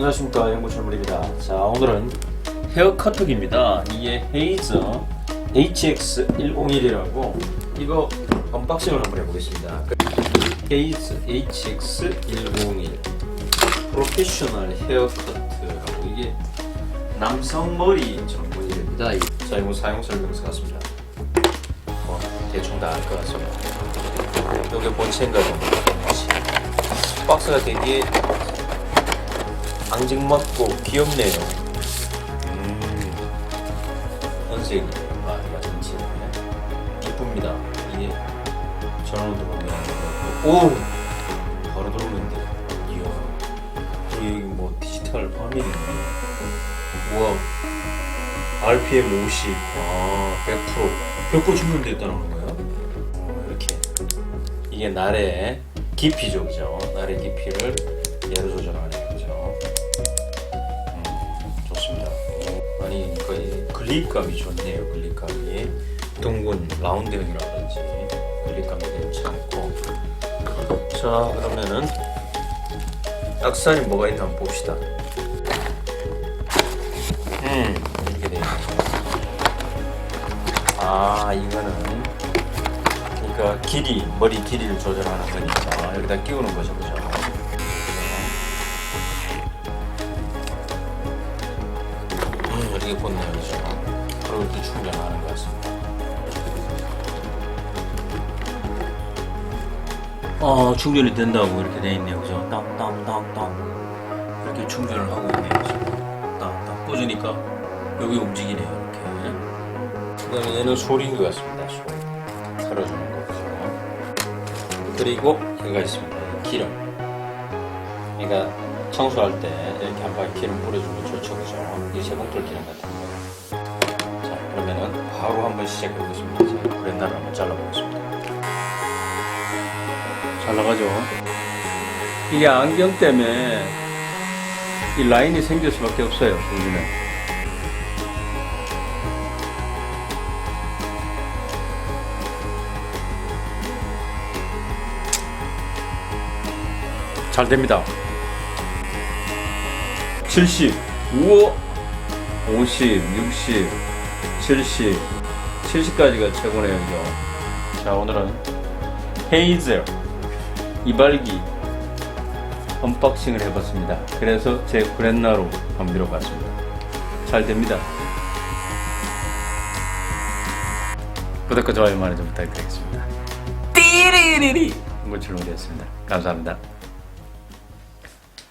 안녕하십니까. 영구철물입니다. 자 오늘은 헤어 커터기입니다. 이게 헤이즈 HX101이라고 이거 언박싱을 한번 해보겠습니다. 헤이즈 HX101 프로페셔널 헤어 커트라고. 이게 남성 머리 전문이랍니다. 자 이거 사용 설명서 같습니다. 뭐, 대충 다 알 것 같습니다. 요게 본체인가 좀 박스가 되게 앙증 맞고 귀엽네요. 음, 컨셉이 아, 이거 전체 이쁩니다. 이게 전원으로 보면 오! 바로 들어오는데 이야. 여기 뭐 디지털 화면이 있네. 우와. RPM 50, 아 100%, 100% 충전됐다는 건가요? 어, 이렇게. 이게 날의 깊이죠, 그죠? 날의 깊이를 얘로 조절하는. 거 글립감이 좋네요. 글립감이 둥근 라운드형이라든지 글립감이 괜찮고. 자 그러면은 악산이 뭐가 있나 한번 봅시다. 음 이렇게 돼요. 아 이거는 그러니까 길이 머리 길이를 조절하는 거니까 여기다 끼우는 거죠, 그죠? 음, 이렇게 꽂네요, 그죠? 그리고 이렇게 충전하는 것 같습니다. 어, 충전이 된다고 이렇게 돼 있네요, 그죠? 땅땅땅땅 이렇게 충전을 하고 있네요, 지금. 땅땅 꽂으니까 여기 움직이네요, 이렇게. 그 다음에 얘는 소리인 것 같습니다, 소리. 털어주는 거죠. 그리고 여기가 있습니다, 기름. 그러니까 청소할 때 이렇게 한 방에 기름 뿌려주면 좋죠, 그죠? 이 세봉돌 기름 같은 거. 자, 그러면은 바로 한번 시작해 보겠습니다. 제가 브랜다를 한번 잘라보겠습니다. 잘 나가죠? 이게 안경 때문에 이 라인이 생길 수밖에 없어요, 여기는. 잘 됩니다. 70, 우와, 50, 60, 70, 70까지가 최고네요, 이거. 자, 오늘은 헤이즐 이발기 언박싱을 해봤습니다. 그래서 제 브랜나로 한번 밀어봤습니다. 잘 됩니다. 구독과 좋아요 많이 좀 부탁드리겠습니다. 띠리리리! 무출렁 되었습니다. 감사합니다.